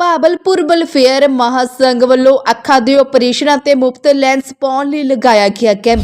ਭਾਬਲਪੁਰ welfare ਮਹਾਸੰਘ ਵੱਲੋਂ ਅੱਖਾਂ ਦੇ ਆਪਰੇਸ਼ਨਾਂ ਤੇ ਮੁਫਤ ਲੈਂਸ ਪਾਉਣ ਲਈ ਲਗਾਇਆ ਗਿਆ ਕੈਂਪ।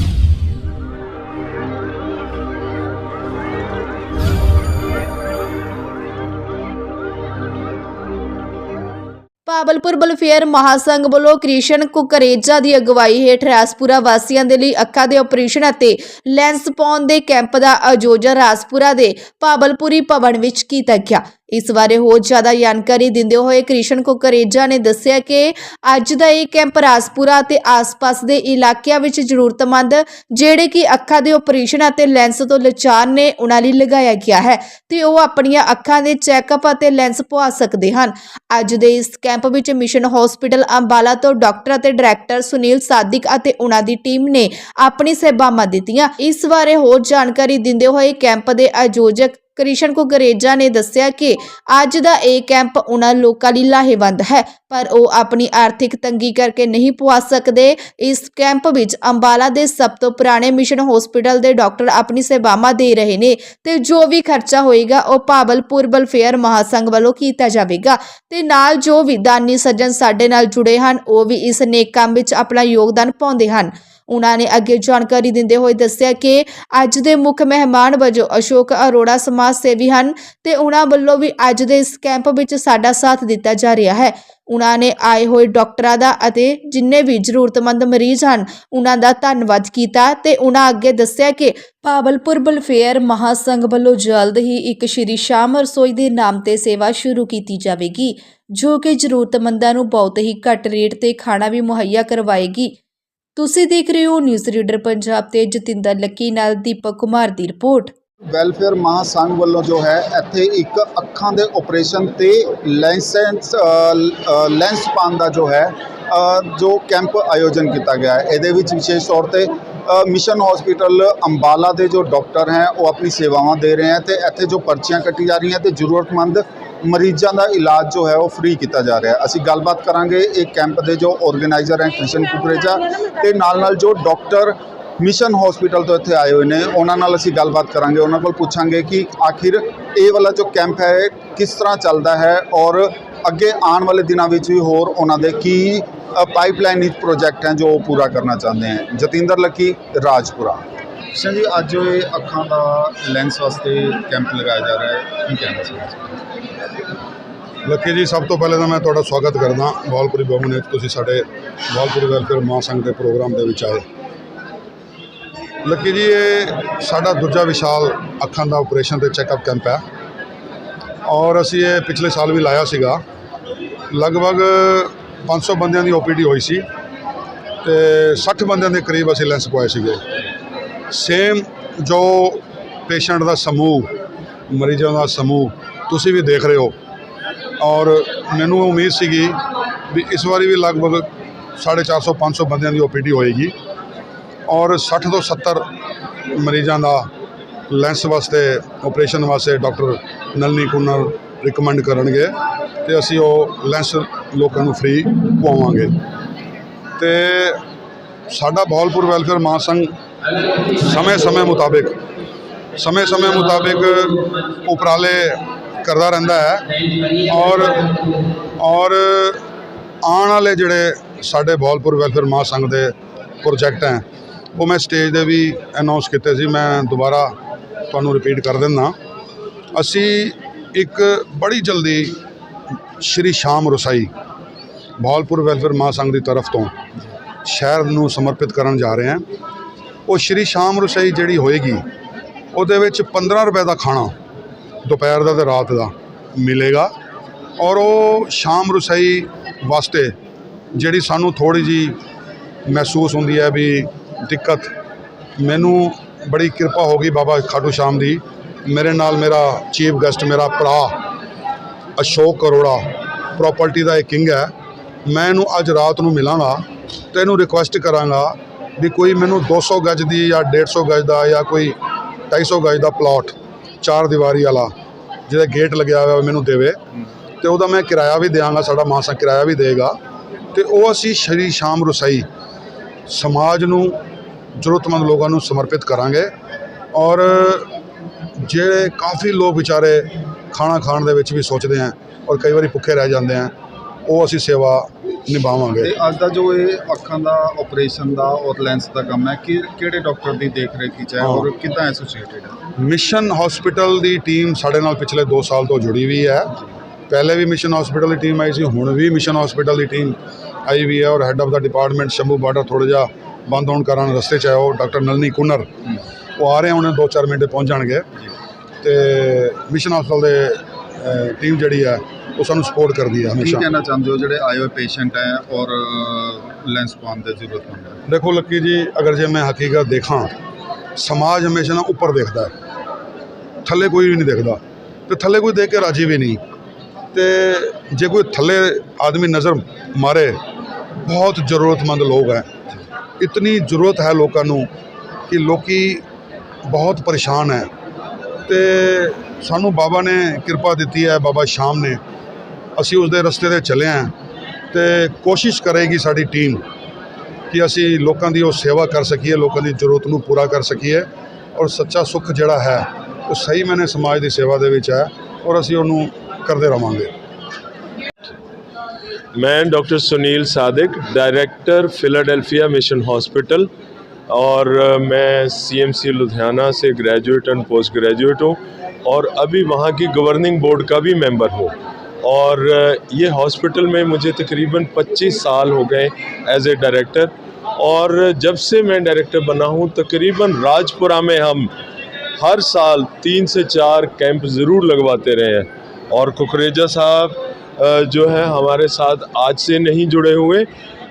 ਭਾਬਲਪੁਰ ਵੈਲਫੇਅਰ ਮਹਾਸੰਘ ਵੱਲੋਂ ਕ੍ਰਿਸ਼ਨ ਕੁਕਰੇਜਾ ਦੀ ਅਗਵਾਈ ਹੇਠ ਰਾਸਪੁਰਾ ਵਾਸੀਆਂ ਦੇ ਲਈ ਅੱਖਾਂ ਦੇ ਆਪਰੇਸ਼ਨ ਅਤੇ ਲੈਂਸ ਪਾਉਣ ਦੇ ਕੈਂਪ ਦਾ ਆਯੋਜਨ ਰਾਸਪੁਰਾ ਦੇ ਭਾਬਲਪੁਰੀ ਭਵਨ ਵਿੱਚ ਕੀਤਾ ਗਿਆ। ਇਸ ਬਾਰੇ ਹੋਰ ਜ਼ਿਆਦਾ ਜਾਣਕਾਰੀ ਦਿੰਦੇ ਹੋਏ ਕ੍ਰਿਸ਼ਨ ਕੁਕਰੇਜਾ ਨੇ ਦੱਸਿਆ ਕਿ ਅੱਜ ਦਾ ਇਹ ਕੈਂਪ ਰਾਸਪੁਰਾ ਅਤੇ ਆਸ-ਪਾਸ ਦੇ ਇਲਾਕਿਆਂ ਵਿੱਚ ਜ਼ਰੂਰਤਮੰਦ ਜਿਹੜੇ ਕਿ ਅੱਖਾਂ ਦੇ ਆਪਰੇਸ਼ਨ ਅਤੇ ਲੈਂਸ ਤੋਂ ਲਾਚਾਰ ਨੇ, ਉਹਨਾਂ ਲਈ ਲਗਾਇਆ ਗਿਆ ਹੈ ਤੇ ਉਹ ਆਪਣੀਆਂ ਅੱਖਾਂ ਦੇ ਚੈੱਕਅਪ ਅਤੇ ਲੈਂਸ ਪਵਾ ਸਕਦੇ ਹਨ। ਅੱਜ ਦੇ ਇਸ ਕੈਂਪ ਵਿੱਚ ਮਿਸ਼ਨ ਹਸਪੀਟਲ ਅੰਬਾਲਾ ਤੋਂ ਡਾਕਟਰ ਅਤੇ ਡਾਇਰੈਕਟਰ ਸੁਨੀਲ ਸਾਦਿਕ ਅਤੇ ਉਹਨਾਂ ਦੀ ਟੀਮ ਨੇ ਆਪਣੀ ਸੇਵਾਵਾਂ ਦਿੱਤੀਆਂ। ਇਸ ਬਾਰੇ ਹੋਰ ਜਾਣਕਾਰੀ ਦਿੰਦੇ ਹੋਏ ਕੈਂਪ ਦੇ ਆਯੋਜਕ ਕ੍ਰਿਸ਼ਨ ਕੁਗਰੇਜਾ ਨੇ ਦੱਸਿਆ ਕਿ ਅੱਜ ਦਾ ਇਹ ਕੈਂਪ ਉਹਨਾਂ ਲੋਕਾਂ ਲਈ ਲਾਹੇਵੰਦ ਹੈ, ਪਰ ਉਹ ਆਪਣੀ ਆਰਥਿਕ ਤੰਗੀ ਕਰਕੇ ਨਹੀਂ ਪਵਾ ਸਕਦੇ। ਇਸ ਕੈਂਪ ਵਿੱਚ ਅੰਬਾਲਾ ਦੇ ਸਭ ਤੋਂ ਪੁਰਾਣੇ ਮਿਸ਼ਨ ਹਸਪੀਟਲ ਦੇ ਡਾਕਟਰ ਆਪਣੀ ਸੇਵਾਵਾਂ ਦੇ ਰਹੇ ਨੇ ਤੇ ਜੋ ਵੀ ਖਰਚਾ ਹੋਏਗਾ, ਉਹ ਭਾਵਲਪੁਰ ਵੈਲਫੇਅਰ ਮਹਾਸੰਘ ਵੱਲੋਂ ਕੀਤਾ ਜਾਵੇਗਾ। ਤੇ ਨਾਲ ਜੋ ਵੀ ਦਾਨੀ ਸੱਜਣ ਸਾਡੇ ਨਾਲ ਜੁੜੇ ਹਨ, ਉਹ ਵੀ ਇਸ ਨੇਕ ਕੰਮ ਵਿੱਚ ਆਪਣਾ ਯੋਗਦਾਨ ਪਾਉਂਦੇ ਹਨ। ਉਹਨਾਂ ਨੇ ਅੱਗੇ ਜਾਣਕਾਰੀ ਦਿੰਦੇ ਹੋਏ ਦੱਸਿਆ ਕਿ ਅੱਜ ਦੇ ਮੁੱਖ ਮਹਿਮਾਨ ਵਜੋਂ ਅਸ਼ੋਕ ਅਰੋੜਾ ਸਮਾਜ ਸੇਵੀ ਹਨ ਤੇ ਉਹਨਾਂ ਵੱਲੋਂ ਵੀ ਅੱਜ ਦੇ ਇਸ ਕੈਂਪ ਵਿੱਚ ਸਾਡਾ ਸਾਥ ਦਿੱਤਾ ਜਾ ਰਿਹਾ ਹੈ। ਉਹਨਾਂ ਨੇ ਆਏ ਹੋਏ ਡਾਕਟਰਾਂ ਦਾ ਅਤੇ ਜਿੰਨੇ ਵੀ ਜ਼ਰੂਰਤਮੰਦ ਮਰੀਜ਼ ਹਨ ਉਹਨਾਂ ਦਾ ਧੰਨਵਾਦ ਕੀਤਾ ਤੇ ਉਹਨਾਂ ਅੱਗੇ ਦੱਸਿਆ ਕਿ ਪਾਵਲਪੁਰ ਵੈਲਫੇਅਰ ਮਹਾਸੰਘ ਵੱਲੋਂ ਜਲਦ ਹੀ ਇੱਕ ਸ਼੍ਰੀ ਸ਼ਾਮ ਰਸੋਈ ਦੇ ਨਾਮ ਤੇ ਸੇਵਾ ਸ਼ੁਰੂ ਕੀਤੀ ਜਾਵੇਗੀ, ਜੋ ਕਿ ਜ਼ਰੂਰਤਮੰਦਾਂ ਨੂੰ ਬਹੁਤ ਹੀ ਘੱਟ ਰੇਟ ਤੇ ਖਾਣਾ ਵੀ ਮੁਹੱਈਆ ਕਰਵਾਏਗੀ। ਤੁਸੀਂ ਦੇਖ ਰਹੇ ਹੋ ਨਿਊਜ਼ ਰੀਡਰ ਪੰਜਾਬ ਤੇ ਜਤਿੰਦਰ ਲੱਕੀ ਨਾਲ ਦੀਪਕ ਕੁਮਾਰ ਦੀ ਰਿਪੋਰਟ। ਵੈਲਫੇਅਰ ਮਹਾਸੰਘ ਵੱਲੋਂ ਜੋ ਹੈ, ਇੱਥੇ ਇੱਕ ਅੱਖਾਂ ਦੇ ਆਪਰੇਸ਼ਨ ਤੇ ਲੈਂਸੈਂਸ ਲੈਂਸ ਪਾਉਣ ਦਾ ਜੋ ਹੈ ਜੋ ਕੈਂਪ ਆਯੋਜਨ ਕੀਤਾ ਗਿਆ ਹੈ। ਇਹਦੇ ਵਿੱਚ ਵਿਸ਼ੇਸ਼ ਤੌਰ ਤੇ ਮਿਸ਼ਨ ਹਸਪੀਟਲ ਅੰਬਾਲਾ ਦੇ ਜੋ ਡਾਕਟਰ ਹੈ, ਉਹ ਆਪਣੀ ਸੇਵਾਵਾਂ ਦੇ ਰਹੇ ਹੈ ਤੇ ਇੱਥੇ ਜੋ ਪਰਚੀਆਂ ਕੱਟੀ ਜਾ ਰਹੀਆਂ ਤੇ ਜ਼ਰੂਰਤਮੰਦ ਮਰੀਜ਼ਾਂ ਦਾ ਇਲਾਜ ਜੋ ਹੈ ਉਹ ਫ੍ਰੀ ਕੀਤਾ ਜਾ ਰਿਹਾ ਅਸੀਂ ਗੱਲਬਾਤ ਕਰਾਂਗੇ ਇਹ ਕੈਂਪ ਦੇ ਜੋ ਆਰਗੇਨਾਈਜ਼ਰ ਹੈ, ਕ੍ਰਿਸ਼ਨ ਕੁਕਰੇਜਾ ਤੇ ਨਾਲ ਨਾਲ ਜੋ ਡਾਕਟਰ ਮਿਸ਼ਨ ਹਸਪੀਟਲ ਤੋਂ ਇੱਥੇ ਆਏ ਹੋਏ ਨੇ, ਉਹਨਾਂ ਨਾਲ ਅਸੀਂ ਗੱਲਬਾਤ ਕਰਾਂਗੇ। ਉਹਨਾਂ ਕੋਲ ਪੁੱਛਾਂਗੇ ਕਿ ਆਖਿਰ ਇਹ ਵਾਲਾ ਜੋ ਕੈਂਪ ਹੈ ਕਿਸ ਤਰ੍ਹਾਂ ਚੱਲਦਾ ਹੈ ਔਰ ਅੱਗੇ ਆਉਣ ਵਾਲੇ ਦਿਨਾਂ ਵਿੱਚ ਵੀ ਹੋਰ ਉਹਨਾਂ ਦੇ ਕੀ ਪਾਈਪਲਾਈਨ ਵਿੱਚ ਪ੍ਰੋਜੈਕਟ ਹੈ ਜੋ ਉਹ ਪੂਰਾ ਕਰਨਾ ਚਾਹੁੰਦੇ ਹਨ ਜਤਿੰਦਰ ਲੱਕੀ, ਰਾਜਪੁਰਾ। ਕ੍ਰਿਸ਼ਨ ਜੀ, ਅੱਜ ਇਹ ਅੱਖਾਂ ਦਾ ਲੈਂਸ ਵਾਸਤੇ ਕੈਂਪ ਲਗਾਇਆ ਜਾ ਰਿਹਾ ਹੈ। ਕੀ ਕਹਿਣਾ ਚਾਹੁੰਦੇ ਲੱਕੀ ਜੀ, ਸਭ ਤੋਂ ਪਹਿਲੇ ਤਾਂ ਮੈਂ ਤੁਹਾਡਾ ਸਵਾਗਤ ਕਰਦਾ ਬਹਾਲਪੁਰੀ ਭਵਨ ਵਿੱਚ ਤੁਸੀਂ ਸਾਡੇ ਬਹਾਲਪੁਰੀ ਵੈਲਫੇਅਰ ਮਹਾਸੰਘ ਦੇ ਪ੍ਰੋਗਰਾਮ ਦੇ ਵਿੱਚ ਆਏ। ਲੱਕੀ ਜੀ, ਇਹ ਸਾਡਾ ਦੂਜਾ ਵਿਸ਼ਾਲ ਅੱਖਾਂ ਦਾ ਆਪਰੇਸ਼ਨ ਤੇ ਚੈੱਕਅਪ ਕੈਂਪ ਹੈ। ਔਰ ਅਸੀਂ ਇਹ ਪਿਛਲੇ ਸਾਲ ਵੀ ਲਾਇਆ ਸੀਗਾ। ਲਗਭਗ 500 ਬੰਦਿਆਂ ਦੀ ਓਪੀਡੀ ਹੋਈ ਸੀ ਤੇ 60 ਬੰਦਿਆਂ ਦੇ ਕਰੀਬ ਅਸੀਂ ਲੈਂਸ ਪਵਾਏ ਸੀਗੇ। ਸੇਮ ਜੋ ਪੇਸ਼ੈਂਟ ਦਾ ਸਮੂਹ, ਮਰੀਜ਼ਾਂ ਦਾ ਸਮੂਹ, ਤੁਸੀਂ ਵੀ ਦੇਖ ਰਹੇ ਹੋ ਔਰ ਮੈਨੂੰ ਉਮੀਦ ਸੀਗੀ ਵੀ ਇਸ ਵਾਰੀ ਵੀ ਲਗਭਗ 450 500 ਬੰਦਿਆਂ ਦੀ ਓਪੀਡੀ ਹੋਏਗੀ। ਔਰ 60 ਤੋਂ 70 ਮਰੀਜ਼ਾਂ ਦਾ ਲੈਂਸ ਵਾਸਤੇ ਆਪਰੇਸ਼ਨ ਵਾਸਤੇ ਡਾਕਟਰ ਨਲਨੀ ਕੁਨਰ ਰਿਕਮੈਂਡ ਕਰਨਗੇ ਤੇ ਅਸੀਂ ਉਹ ਲੈਂਸ ਲੋਕਾਂ ਨੂੰ ਫ੍ਰੀ ਪਵਾਵਾਂਗੇ। ਤੇ ਸਾਡਾ ਬਹਾਲਪੁਰ ਵੈਲਫੇਅਰ ਮਹਾਸੰਘ ਸਮੇਂ-ਸਮੇਂ ਮੁਤਾਬਿਕ ਸਮੇਂ-ਸਮੇਂ ਮੁਤਾਬਿਕ ਉਪਰਾਲੇ ਕਰਦਾ ਰਹਿੰਦਾ ਹੈ। ਔਰ ਔਰ ਆਉਣ ਵਾਲੇ ਜਿਹੜੇ ਸਾਡੇ ਬਹਾਲਪੁਰ ਵੈਲਫੇਅਰ ਮਹਾਸੰਘ ਦੇ ਪ੍ਰੋਜੈਕਟ ਹੈ, ਉਹ ਮੈਂ ਸਟੇਜ ਦੇ ਵੀ ਅਨਾਉਂਸ ਕੀਤੇ ਸੀ, ਮੈਂ ਦੁਬਾਰਾ ਤੁਹਾਨੂੰ ਰਿਪੀਟ ਕਰ ਦਿੰਦਾ। ਅਸੀਂ ਇੱਕ ਬੜੀ ਜਲਦੀ ਸ਼੍ਰੀ ਸ਼ਾਮ ਰਸਾਈ ਬਹਾਲਪੁਰ ਵੈਲਫੇਅਰ ਮਹਾਸੰਘ ਦੀ ਤਰਫ ਤੋਂ ਸ਼ਹਿਰ ਨੂੰ ਸਮਰਪਿਤ ਕਰਨ ਜਾ ਰਹੇ ਹਾਂ। ਉਹ ਸ਼੍ਰੀ ਸ਼ਾਮ ਰਸਾਈ ਜਿਹੜੀ ਹੋਏਗੀ, ਉਹਦੇ ਵਿੱਚ 15 ਰੁਪਏ ਦਾ ਖਾਣਾ ਦੁਪਹਿਰ ਦਾ ਤੇ ਰਾਤ ਦਾ ਮਿਲੇਗਾ। ਔਰ ਉਹ ਸ਼ਾਮ ਰਸੋਈ ਵਾਸਤੇ ਜਿਹੜੀ ਸਾਨੂੰ ਥੋੜੀ ਜੀ ਮਹਿਸੂਸ ਹੁੰਦੀ ਹੈ ਵੀ ਦਿੱਕਤ, ਮੈਨੂੰ ਬੜੀ ਕਿਰਪਾ ਹੋ ਗਈ ਬਾਬਾ ਖਾਟੂ ਸ਼ਾਮ ਦੀ। ਮੇਰੇ ਨਾਲ ਮੇਰਾ ਚੀਫ ਗੈਸਟ ਮੇਰਾ ਭਰਾ ਅਸ਼ੋਕ ਅਰੋੜਾ ਪ੍ਰਾਪਰਟੀ ਦਾ ਇਹ ਕਿੰਗ ਹੈ। ਮੈਂ ਇਹਨੂੰ ਅੱਜ ਰਾਤ ਨੂੰ ਮਿਲਾਂਗਾ ਤੇ ਇਹਨੂੰ ਰਿਕੁਐਸਟ ਕਰਾਂਗਾ ਵੀ ਕੋਈ ਮੈਨੂੰ 200 ਗਜ ਦੀ ਜਾਂ 150 ਗਜ ਦਾ ਜਾਂ ਕੋਈ 250 ਗਜ ਦਾ ਪਲਾਟ ਚਾਰ ਦੀਵਾਰੀ ਵਾਲਾ ਜਿਹਦਾ ਗੇਟ ਲੱਗਿਆ ਹੋਇਆ ਮੈਨੂੰ ਦੇਵੇ ਤੇ ਉਹਦਾ ਮੈਂ ਕਿਰਾਇਆ ਵੀ ਦਿਆਂਗਾ ਸਾਡਾ ਮਾਸਾ ਕਿਰਾਇਆ ਵੀ ਦੇਗਾ। ਤੇ ਉਹ ਅਸੀਂ ਸ਼ਰੀ ਸ਼ਾਮ ਰਸਾਈ ਸਮਾਜ ਨੂੰ ਜ਼ਰੂਰਤਮੰਦ ਲੋਕਾਂ ਨੂੰ ਸਮਰਪਿਤ ਕਰਾਂਗੇ। ਔਰ ਜਿਹੜੇ ਕਾਫੀ ਲੋਕ ਵਿਚਾਰੇ ਖਾਣਾ ਖਾਣ ਦੇ ਵਿੱਚ ਵੀ ਸੋਚਦੇ ਆ ਔਰ ਕਈ ਵਾਰੀ ਭੁੱਖੇ ਰਹਿ ਜਾਂਦੇ ਆ ਉਹ ਅਸੀਂ ਸੇਵਾ ਨਿਭਾਵਾਂਗੇ। ਤੇ ਅੱਜ ਦਾ ਜੋ ਇਹ ਅੱਖਾਂ ਦਾ ਆਪਰੇਸ਼ਨ ਦਾ ਔਰ ਲੈਂਸ ਦਾ ਕੰਮ ਹੈ ਕਿ ਕਿਹੜੇ ਡਾਕਟਰ ਦੀ ਦੇਖ ਰੇਖ ਵਿੱਚ ਹੈ ਹਾਂ। ਔਰ ਕਿੱਦਾਂ ਐਸੋਸੀਏਟਡ ਹੈ ਮਿਸ਼ਨ ਹਸਪੀਟਲ ਦੀ ਟੀਮ ਸਾਡੇ ਨਾਲ ਪਿਛਲੇ 2 ਸਾਲ ਤੋਂ ਜੁੜੀ ਹੋਈ ਹੈ। ਪਹਿਲੇ ਵੀ ਮਿਸ਼ਨ ਹਸਪੀਟਲ ਦੀ ਟੀਮ ਆਈ ਸੀ ਹੁਣ ਵੀ ਮਿਸ਼ਨ ਹਸਪੀਟਲ ਦੀ ਟੀਮ ਆਈ ਵੀ ਹੈ ਔਰ ਹੈੱਡ ਆਫ ਦਾ ਡਿਪਾਰਟਮੈਂਟ ਸ਼ੰਭੂ ਬਾਰਡਰ ਥੋੜ੍ਹਾ ਜਿਹਾ ਬੰਦ ਹੋਣ ਕਾਰਨ ਰਸਤੇ 'ਚ ਉਹ ਡਾਕਟਰ ਨਲਨੀ ਕੁਨਰ। ਉਹ ਆ ਰਹੇ ਹੁਣ 2-4 ਮਿੰਟ ਪਹੁੰਚ ਜਾਣਗੇ। ਤੇ ਮਿਸ਼ਨ ਹਸਪਤਾਲ ਦੇ ਟੀਮ ਜਿਹੜੀ ਹੈ ਉਹ ਸਾਨੂੰ ਸਪੋਰਟ ਕਰਦੀ ਹੈ ਕੀ ਹਮੇਸ਼ਾ। ਕਹਿਣਾ ਚਾਹੁੰਦੇ ਹੋ ਜਿਹੜੇ ਆਏ ਹੋਏ ਪੇਸ਼ੈਂਟ ਹੈ ਔਰ ਲੈਂਸ ਪਾਉਣ ਦੀ ਜ਼ਰੂਰਤਮੰਦ ਹੈ? ਦੇਖੋ ਲੱਕੀ ਜੀ ਅਗਰ ਜੇ ਮੈਂ ਹਕੀਕਤ ਦੇਖਾਂ ਸਮਾਜ ਹਮੇਸ਼ਾ ਨਾ ਉੱਪਰ ਦੇਖਦਾ ਹੈ। ਥੱਲੇ ਕੋਈ ਵੀ ਨਹੀਂ ਦੇਖਦਾ। ਤੇ ਥੱਲੇ ਕੋਈ ਦੇਖ ਕੇ ਰਾਜੀ ਵੀ ਨਹੀਂ। ਤੇ ਜੇ ਕੋਈ ਥੱਲੇ ਆਦਮੀ ਨਜ਼ਰ ਮਾਰੇ, ਬਹੁਤ ਜ਼ਰੂਰਤਮੰਦ ਲੋਕ ਹੈ। ਇਤਨੀ ਜ਼ਰੂਰਤ ਹੈ ਲੋਕਾਂ ਨੂੰ ਕਿ ਲੋਕੀ ਬਹੁਤ ਪਰੇਸ਼ਾਨ ਹੈ। ਤੇ ਸਾਨੂੰ ਬਾਬਾ ਨੇ ਕਿਰਪਾ ਦਿੱਤੀ ਹੈ, ਬਾਬਾ ਸ਼ਾਮ ਨੇ। ਅਸੀਂ ਉਸ ਦੇ ਰਸਤੇ ਤੇ ਚੱਲੇ ਹਾਂ। ਤੇ ਕੋਸ਼ਿਸ਼ ਕਰੇਗੀ ਸਾਡੀ ਟੀਮ ਕਿ ਅਸੀਂ ਲੋਕਾਂ ਦੀ ਉਹ ਸੇਵਾ ਕਰ ਸਕੀਏ ਲੋਕਾਂ ਦੀ ਜ਼ਰੂਰਤ ਨੂੰ ਪੂਰਾ ਕਰ ਸਕੀਏ ਔਰ ਸੱਚਾ ਸੁੱਖ ਜਿਹੜਾ ਹੈ ਉਹ ਸਹੀ ਮੈਨੇ ਸਮਾਜ ਦੀ ਸੇਵਾ ਦੇ ਵਿੱਚ ਹੈ ਔਰ ਅਸੀਂ ਉਹਨੂੰ ਕਰਦੇ ਰਵਾਂਗੇ मैं doctor Sunil Sadiq director Philadelphia mission hospital और अ, मैं सीएमसी लुधियाना से ग्रेजुएट एंड पोस्ट ग्रेजुएट हूँ और अभी वहाँ की गवर्निंग बोर्ड का भी मेंबर हूँ और अ, ये हॉस्पिटल में मुझे तकरीबन 25 साल हो गए एज ए डायरेक्टर और जब से मैं डायरेक्टर बना हूँ, तकरीबन राजपुरा में हम हर साल तीन से चार कैंप ज़रूर लगवाते रहे हैं। और कुकरेजा साहब जो है हमारे साथ आज से नहीं जुड़े हुए।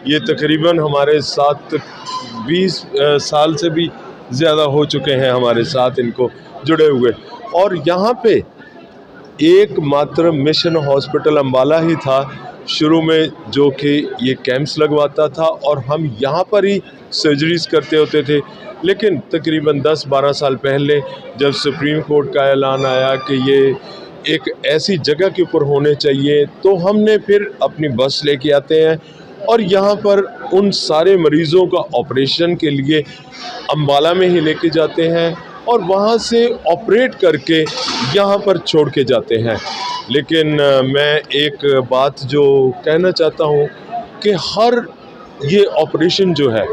ये तकरीबन हमारे साथ बीस साल से भी ज़्यादा हो चुके हैं हमारे साथ इनको जुड़े हुए। और यहाँ पे एकमात्र मिशन हॉस्पिटल अम्बाला ही था शुरू में जो कि ये कैंप्स लगवाता था और हम यहाँ पर ही सर्जरीज करते होते थे। लेकिन तकरीबन 10-12 साल पहले जब सुप्रीम कोर्ट का ऐलान आया कि ये एक ऐसी जगह के ऊपर होने चाहिए तो हमने फिर अपनी बस लेके आते हैं और यहाँ पर उन सारे मरीज़ों का ऑपरेशन के लिए अम्बाला में ही लेके जाते हैं। और वहाँ से ऑपरेट करके यहाँ पर छोड़ के जाते हैं। लेकिन मैं एक बात जो कहना चाहता हूँ कि हर ये ऑपरेशन जो है,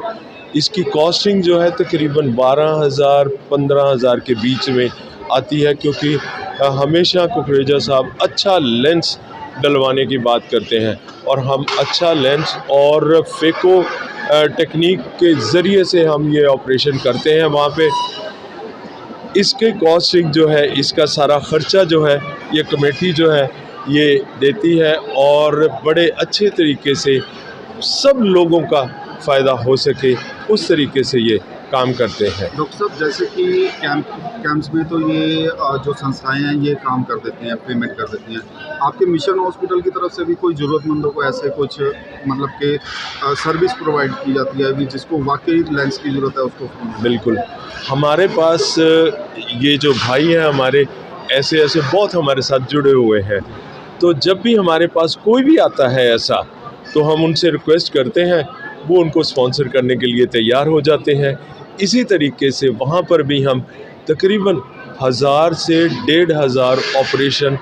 इसकी कॉस्टिंग जो है तकरीबन बारह हज़ार, पंद्रह हज़ार के बीच में आती है क्योंकि हमेशा कुकरेजा साहब अच्छा लेंस डलवाने की बात करते हैं और हम अच्छा लेंस और फेको टेक्निक के ज़रिए से हम ये ऑपरेशन करते हैं। वहाँ पे इसके कॉस्टिंग जो है, इसका सारा ख़र्चा जो है, ये कमेटी जो है, ये देती है और बड़े अच्छे तरीके से सब लोगों का फ़ायदा हो सके, उस तरीके से ये काम करते हैं। डॉक्टर साहब जैसे कि कैंप कैंप्स में तो ये जो संस्थाएँ हैं ये काम कर देती हैं पेमेंट कर देती हैं। आपके मिशन हॉस्पिटल की तरफ़ से भी कोई ज़रूरतमंदों को ऐसे कुछ मतलब के सर्विस प्रोवाइड की जाती है अभी जिसको वाकई लेंस की ज़रूरत है उसको बिल्कुल। हमारे पास ये जो भाई हैं हमारे ऐसे ऐसे बहुत हमारे साथ जुड़े हुए हैं। तो जब भी हमारे पास कोई भी आता है ऐसा तो हम उनसे रिक्वेस्ट करते हैं वो उनको स्पॉन्सर करने के लिए तैयार हो जाते हैं। इसी तरीके से वहाँ पर भी हम तकरीबन हज़ार से डेढ़ हज़ार ऑपरेशन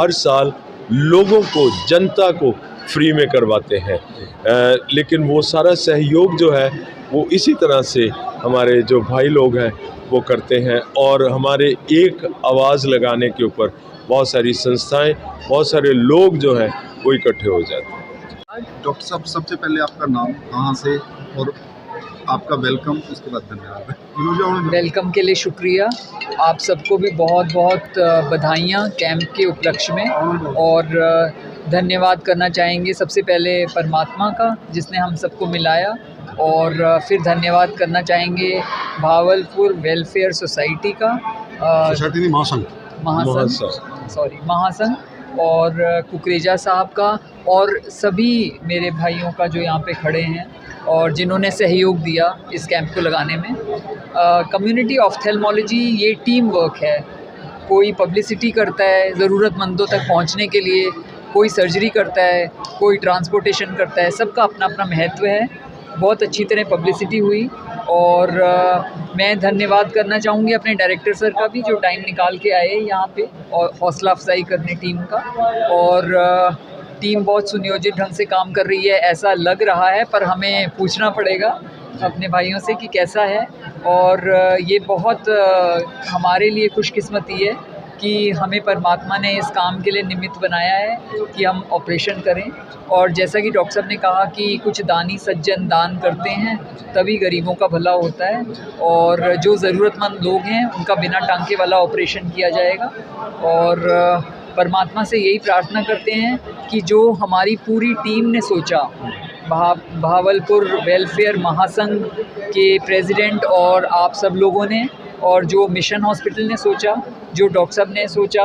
हर साल लोगों को जनता को फ्री में करवाते हैं। अ, लेकिन वो सारा सहयोग जो है वो इसी तरह से हमारे जो भाई लोग हैं वो करते हैं और हमारे एक आवाज़ लगाने के ऊपर बहुत सारी संस्थाएँ बहुत सारे लोग जो हैं वो इकट्ठे हो जाते हैं। डॉक्टर साहब सबसे पहले आपका नाम कहाँ से और आपका वेलकम उसके बाद धन्यवाद। वेलकम के लिए शुक्रिया। आप सबको भी बहुत बहुत बधाइयाँ कैंप के उपलक्ष्य में। और धन्यवाद करना चाहेंगे सबसे पहले परमात्मा का जिसने हम सबको मिलाया। और फिर धन्यवाद करना चाहेंगे भावलपुर वेलफेयर सोसाइटी का सोसाइटी नहीं महासंघ। महासंघ। महासंघ। सॉरी महासंघ। और कुकरेजा साहब का। और सभी मेरे भाइयों का जो यहाँ पे खड़े हैं और जिन्होंने सहयोग दिया इस कैंप को लगाने में। कम्युनिटी ऑफ्थेलमोलॉजी ये टीम वर्क है। कोई पब्लिसिटी करता है ज़रूरतमंदों तक पहुँचने के लिए कोई सर्जरी करता है कोई ट्रांसपोर्टेशन करता है सबका अपना अपना महत्व है। बहुत अच्छी तरह पब्लिसिटी हुई और अ, मैं धन्यवाद करना चाहूँगी अपने डायरेक्टर सर का भी जो टाइम निकाल के आए यहाँ पे और हौसला अफजाई करने टीम का। और अ, टीम बहुत सुनियोजित ढंग से काम कर रही है, ऐसा लग रहा है, पर हमें पूछना पड़ेगा अपने भाइयों से कि कैसा है। और ये बहुत हमारे लिए खुशकिस्मती है कि हमें परमात्मा ने इस काम के लिए निमित्त बनाया है कि हम ऑपरेशन करें। और जैसा कि डॉक्टर साहब ने कहा कि कुछ दानी सज्जन दान करते हैं, तभी गरीबों का भला होता है। और जो ज़रूरतमंद लोग हैं, उनका बिना टांके वाला ऑपरेशन किया जाएगा। और परमात्मा से यही प्रार्थना करते हैं कि जो हमारी पूरी टीम ने सोचा भा, भावलपुर वेलफेयर महासंघ के प्रेसिडेंट और आप सब लोगों ने और जो मिशन हॉस्पिटल ने सोचा जो डॉक्टर साहब ने सोचा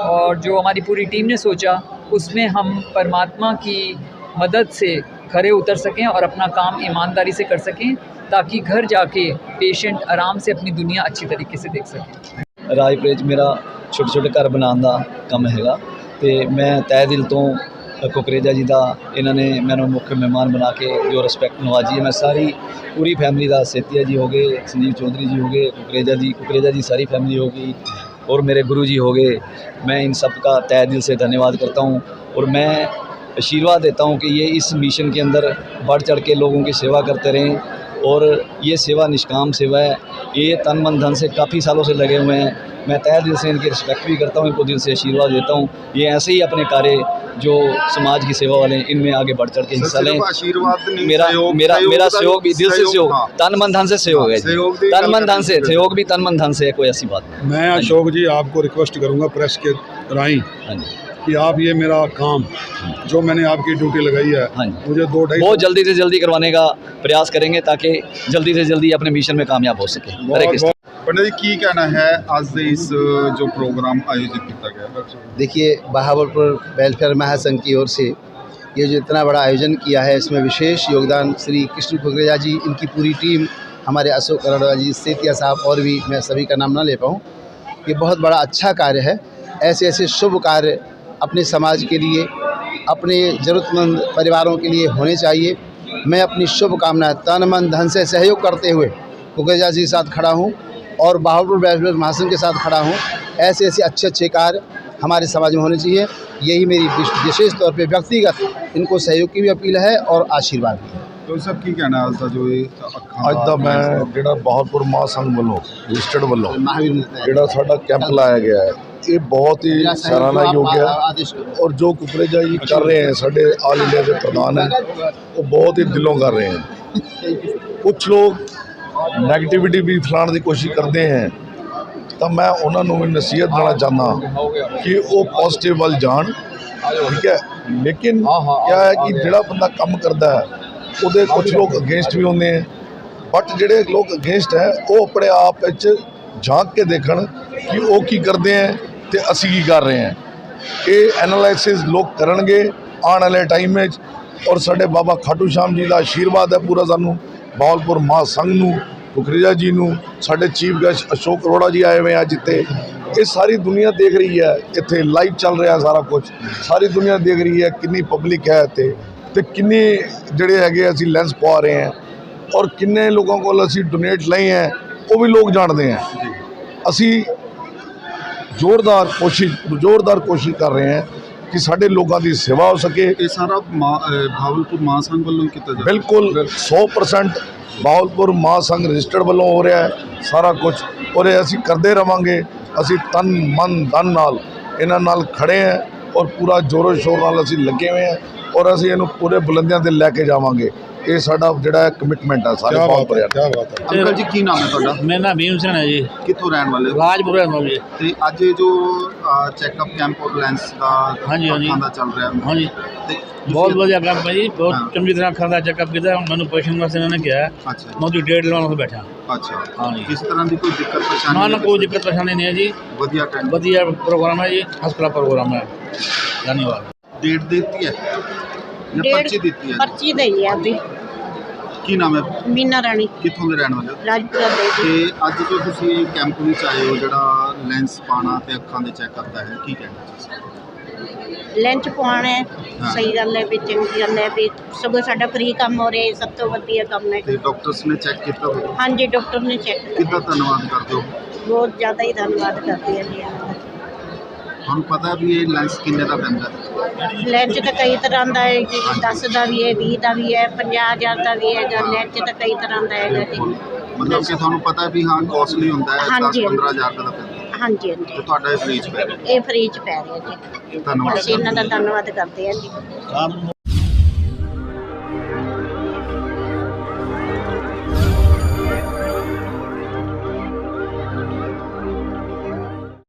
और जो हमारी पूरी टीम ने सोचा उसमें हम परमात्मा की मदद से खड़े उतर सकें और अपना काम ईमानदारी से कर सकें ताकि घर जाके पेशेंट आराम से अपनी दुनिया अच्छी तरीके से देख सकें। राय प्रेज मेरा ਛੋਟੇ ਛੋਟੇ ਘਰ ਬਣਾਉਣ ਦਾ ਕੰਮ ਹੈਗਾ ਤੇ ਮੈਂ ਤਹਿ ਦਿਲ ਤੋਂ ਅ, ਕੁਕਰੇਜਾ ਜੀ ਦਾ ਇਹਨਾਂ ਨੇ ਮੈਨੂੰ ਮੁੱਖ ਮਹਿਮਾਨ ਬਣਾ ਕੇ ਜੋ ਰਿਸਪੈਕਟ ਨਵਾਜੀ ਹੈ ਮੈਂ ਸਾਰੀ पूरी फैमिली ਦਾ ਸੇਤੀਆ ਜੀ ਹੋ ਗਏ ਸੰਜੀਵ ਚੌਧਰੀ जी हो गए कुकरेजा जी कुकरेजा जी सारी फैमिली हो गई और मेरे गुरु जी हो गए मैं इन सब का तय दिल से धन्यवाद करता हूँ और मैं आशीर्वाद देता हूँ कि ये इस मिशन के अंदर बढ़ चढ़ के लोगों की सेवा करते रहें और ये सेवा निष्काम सेवा है। ये तन मन धन से काफ़ी सालों से लगे हुए हैं। मैं तय दिल से इनकी रिस्पेक्ट भी करता हूँ इनको दिल से आशीर्वाद देता हूँ। ये ऐसे ही अपने कार्य जो समाज की सेवा वाले हैं इनमें आगे बढ़ चढ़ के हिस्सा लें। आशीर्वाद मेरा मेरा मेरा सहयोग भी दिल से सहयोग हाँ। तन मन धन से सहयोग है तन मन धन से सहयोग भी तन मन धन से है कोई ऐसी बात नहीं। मैं अशोक जी आपको रिक्वेस्ट करूँगा प्रेस के राही। हाँ जी। कि आप ये मेरा काम जो मैंने आपकी ड्यूटी लगाई है हाँ मुझे दो ढाई बहुत जल्दी से जल्दी करवाने का प्रयास करेंगे ताकि जल्दी से जल्दी अपने मिशन में कामयाब हो सके। हरे कृष्ण पंडित जी की कहना है आज से इस जो प्रोग्राम आयोजित किया गया देखिए बहावलपुर वेलफेयर महासंघ की ओर से ये जो इतना बड़ा आयोजन किया है इसमें विशेष योगदान श्री कृष्ण कुकरेजा जी इनकी पूरी टीम हमारे अशोक अरोड़ा जी सेतिया साहब और भी मैं सभी का नाम ना ले पाऊँ। ये बहुत बड़ा अच्छा कार्य है। ऐसे ऐसे शुभ कार्य अपने समाज के लिए अपने ज़रूरतमंद परिवारों के लिए होने चाहिए मैं अपनी शुभकामनाएं तन मन धन से सहयोग करते हुए कुकरेजा जी के साथ खड़ा हूँ और बहावलपुर वेलफेयर महासंघ के साथ खड़ा हूँ ऐसे ऐसे अच्छे अच्छे कार्य हमारे समाज में होने चाहिए यही मेरी विश- विशेष तौर पे व्यक्तिगत इनको सहयोग की भी अपील है और आशीर्वाद भी है तो सब की कहना आज का जो ये ਅੱਖਾਂ ਅੱਜ ਦਾ ਮੈਂ ਜਿਹੜਾ ਬਹਾਦੁਰ ਮਹਾਸੰਘ ਵੱਲੋਂ ਰਜਿਸਟਰਡ ਵੱਲੋਂ महावीर मिलता है ਜਿਹੜਾ ਸਾਡਾ ਕੈਂਪ ਲਾਇਆ ਗਿਆ ਹੈ ਇਹ ਬਹੁਤ ਹੀ ਸਰਾਹਨਾਯੋਗ ਹੈ। ਔਰ ਜੋ ਕੁਕਰੇਜਾ ਜੀ ਕਰ ਰਹੇ ਹੈ ਸਾਡੇ ਆਲ ਇੰਡੀਆ ਦੇ ਪ੍ਰਧਾਨ ਹੈ ਉਹ ਬਹੁਤ ਹੀ ਦਿਲੋਂ ਕਰ ਰਹੇ ਹੈ। ਕੁਝ ਲੋਕ ਨੈਗੇਟਿਵਿਟੀ ਵੀ ਫਲਾਣ ਦੀ ਕੋਸ਼ਿਸ਼ ਕਰਦੇ ਹੈ ਤਾਂ ਮੈਂ ਉਹਨਾਂ ਨੂੰ ਵੀ ਨਸੀਹਤ ਦੇਣਾ ਚਾਹੁੰਦਾ ਕਿ ਉਹ ਪੋਜ਼ਿਟਿਵ ਵੱਲ ਜਾਣ ਠੀਕ ਹੈ? ਲੇਕਿਨ ਕਿਹਾ ਹੈ ਕਿ ਜਿਹੜਾ ਬੰਦਾ ਕੰਮ ਕਰਦਾ ਹੈ ਉਹਦੇ ਕੁਝ ਲੋਕ ਅਗੇਂਸਟ ਵੀ ਹੁੰਦੇ ਹੈ ਬਟ ਜਿਹੜੇ ਲੋਕ ਅਗੇਂਸਟ ਹੈ ਉਹ ਆਪਣੇ ਆਪ ਵਿੱਚ ਝਾਂਕ ਕੇ ਦੇਖਣ ਕਿ ਉਹ ਕੀ ਕਰਦੇ ਹੈ ਤੇ ਅਸੀਂ ਕੀ ਕਰ ਰਹੇ ਹਾਂ? ਇਹ ਐਨਾਲਾਈਸਿਸ ਲੋਕ ਕਰਨਗੇ, ਆਉਣ ਵਾਲੇ ਟਾਈਮ ਵਿੱਚ। ਔਰ ਸਾਡੇ ਬਾਬਾ ਖਾਟੂ ਸ਼ਾਮ ਜੀ ਦਾ ਆਸ਼ੀਰਵਾਦ ਹੈ ਪੂਰਾ ਸਾਨੂੰ, ਬਾਵਲਪੁਰ ਮਹਾ ਸੰਘ ਨੂੰ ਕੁਕਰੀਜਾ ਜੀ ਨੂੰ, ਸਾਡੇ ਚੀਫ ਗੈਸਟ ਅਸ਼ੋਕ ਅਰੋੜਾ ਜੀ ਆਏ ਹੋਏ ਆ ਜਿੱਥੇ ਇਹ ਸਾਰੀ ਦੁਨੀਆ ਦੇਖ ਰਹੀ ਹੈ, ਇੱਥੇ ਲਾਈਵ ਚੱਲ ਰਿਹਾ ਸਾਰਾ ਕੁਝ ਸਾਰੀ ਦੁਨੀਆ ਦੇਖ ਰਹੀ ਹੈ ਕਿੰਨੀ ਪਬਲਿਕ ਹੈ ਇੱਥੇ। ਤੇ ਕਿੰਨੇ ਜਿਹੜੇ ਹੈਗੇ ਅਸੀਂ ਲੈਂਸ ਪਾ ਰਹੇ ਹਾਂ। ਔਰ ਕਿੰਨੇ ਲੋਕਾਂ ਕੋਲ ਅਸੀਂ ਡੋਨੇਟ ਲਏ ਹੈ, ਉਹ ਵੀ ਲੋਕ ਜਾਣਦੇ ਹੈ। ਅਸੀਂ ਜ਼ੋਰਦਾਰ ਕੋਸ਼ਿਸ਼ ਜ਼ੋਰਦਾਰ ਕੋਸ਼ਿਸ਼ ਕਰ ਰਹੇ ਹਾਂ ਕਿ ਸਾਡੇ ਲੋਕਾਂ ਦੀ ਸੇਵਾ ਹੋ ਸਕੇ। ਇਹ ਸਾਰਾ ਭਾਵਲਪੁਰ ਮਹਾਸੰਘ ਵੱਲੋਂ ਕੀਤਾ ਜਾ ਬਿਲਕੁਲ 100% ਬਾਉਲਪੁਰ ਮਾਂ ਸੰਘ ਰਜਿਸਟਰਡ ਵੱਲੋਂ ਹੋ ਰਿਹਾ ਹੈ ਸਾਰਾ ਕੁਝ। ਔਰ ਇਹ ਅਸੀਂ ਕਰਦੇ ਰਵਾਂਗੇ ਅਸੀਂ ਤਨ ਮਨ ਧਨ ਨਾਲ ਇਹਨਾਂ ਨਾਲ ਖੜੇ ਹਾਂ ਔਰ ਪੂਰਾ ਜ਼ੋਰੋ ਸ਼ੋਰ ਨਾਲ ਅਸੀਂ ਲੱਗੇ ਹੋਏ ਹਾਂ ਔਰ ਅਸੀਂ ਇਹਨੂੰ ਪੂਰੇ ਬੁਲੰਦੀਆਂ ਤੇ ਲੈ ਕੇ ਜਾਵਾਂਗੇ। ਇਹ ਸਾਡਾ ਜਿਹੜਾ ਕਮਿਟਮੈਂਟ ਆ ਸਾਰੇ ਬਾਤ ਬਾਤ ਹੈ ਕੀ ਬਾਤ ਹੈ। ਅੰਕਲ ਜੀ ਕੀ ਨਾਮ ਹੈ ਤੁਹਾਡਾ? ਮੇਰਾ ਨਾਮ ਭੀਮ ਸਿੰਘ ਹੈ ਜੀ। ਕਿੱਥੋਂ ਰਹਿਣ ਵਾਲੇ ਹੋ? ਰਾਜਪੁਰ ਰਹਿਣ ਵਾਲੇ ਜੀ। ਤੇ ਅੱਜ ਇਹ ਜੋ ਚੈੱਕਅਪ ਕੈਂਪ ਔਰ ਲੈਂਸ ਦਾ ਹਾਂਜੀ ਹਾਂਜੀ। ਦਾ ਚੱਲ ਰਿਹਾ। ਹਾਂਜੀ। ਬਹੁਤ ਵਧੀਆ ਕੰਮ ਹੈ ਜੀ। ਬਹੁਤ ਚੰਗੀ ਤਰ੍ਹਾਂ ਅੱਖਾਂ ਦਾ ਚੈੱਕਅਪ ਕੀਤਾ। ਮੈਨੂੰ ਪੇਸ਼ੈਂਟ ਵਾਸਤੇ ਇਹਨਾਂ ਨੇ ਕਿਹਾ। ਮੈਂ ਉਹਦੀ ਡੇਟ ਲਾਉਣ ਵਾਸਤੇ ਬੈਠਾ। ਅੱਛਾ। ਹਾਂਜੀ। ਇਸ ਤਰ੍ਹਾਂ ਦੀ ਕੋਈ ਦਿੱਕਤ ਪਰੇਸ਼ਾਨੀ ਨਾ ਨਾ ਕੋਈ ਦਿੱਕਤ ਪਰੇਸ਼ਾਨੀ ਨਹੀਂ ਹੈ ਜੀ। ਵਧੀਆ ਟਾਈਮ ਵਧੀਆ ਪ੍ਰੋਗਰਾਮ ਹੈ ਜੀ। ਹਸਪਤਾਲ ਪ੍ਰੋਗਰਾਮ ਹੈ। ਧੰਨਵਾਦ। ਡੇਟ ਦਿੱਤੀ ਹੈ? ਜਾਂ ਪਰਚੀ ਦਿੱਤੀ ਹੈ ਪਰਚੀ ਦਈ ਹੈ ਅਭੀ ਕੀ ਨਾਮ ਹੈ ਮੀਨਾ ਰਾਣੀ ਕਿੱਥੋਂ ਦੇ ਰਹਿਣ ਵਾਲੇ ਹੋ ਰਾਜਪੁਰਾ ਦੇ ਜੀ। ਤੇ ਅੱਜ ਜੋ ਤੁਸੀਂ ਕੈਂਪ ਵਿੱਚ ਆਏ ਹੋ ਜਿਹੜਾ ਲੈਂਸ ਪਾਣਾ ਤੇ ਅੱਖਾਂ ਦੇ ਚੈੱਕ ਕਰਦਾ ਹੈ ਕੀ ਕਹਿਣਾ ਚਾਹੀਦਾ ਲੰਚ ਪਵਾਣਾ ਹੈ। ਹਾਂ। ਸਹੀ ਗੱਲ ਹੈ ਵੀ ਚੰਗੀ ਗੱਲ ਹੈ ਵੀ ਸਗੋਂ ਸਾਡਾ ਫ੍ਰੀ ਕੰਮ ਹੋ ਰਿਹਾ ਇਹ ਸਭ ਤੋਂ ਵਧੀਆ ਕੰਮ ਹੈ ਤੇ ਡਾਕਟਰਸ ਨੇ ਚੈੱਕ ਕੀਤਾ ਹੋਵੇ ਹਾਂਜੀ ਡਾਕਟਰ ਨੇ ਚੈੱਕ ਕਿੱਦਾਂ ਧੰਨਵਾਦ ਕਰਦੇ ਹੋ ਬਹੁਤ ਜ਼ਿਆਦਾ ਹੀ ਧੰਨਵਾਦ ਕਰਦੇ ਹਾਂ ਜੀ ਆਪ ਦਾ। ਤੁਹਾਨੂੰ ਪਤਾ ਵੀ ਇਹ ਲੈਂਸ ਕਿੰਨੇ ਦਾ ਪੈਂਦਾ? ਲੈਂਚ ਤਾਂ ਕਈ ਤਰ੍ਹਾਂ ਦਾ ਹੈ ਜੀ 10 ਦਾ ਵੀ ਹੈ 20 ਦਾ ਵੀ ਹੈ 50000 ਦਾ ਵੀ ਹੈਗਾ ਲੈਂਚ ਤਾਂ ਕਈ ਤਰ੍ਹਾਂ ਦਾ ਹੈਗਾ ਜੀ। ਮਤਲਬ ਕਿ ਤੁਹਾਨੂੰ ਪਤਾ ਵੀ ਹਾਂ ਕਾਸਟਲੀ ਹੁੰਦਾ ਹੈ 10 ਹਾਂਜੀ, ਹਾਂਜੀ। 15000 ਦਾ ਪੈਂਦਾ। ਹੈ। ਹਾਂਜੀ। ਤੇ ਹਾਂਜੀ ਤੁਹਾਡਾ ਇਹ ਫ੍ਰੀ ਚ ਪੈ ਰਿਹਾ। ਇਹ ਫ੍ਰੀ ਚ ਪੈ ਰਿਹਾ ਜੀ। ਧੰਨਵਾਦ। ਅਸੀਂ ਇਹਨਾਂ ਦਾ ਧੰਨਵਾਦ ਕਰਦੇ ਹਾਂ ਜੀ।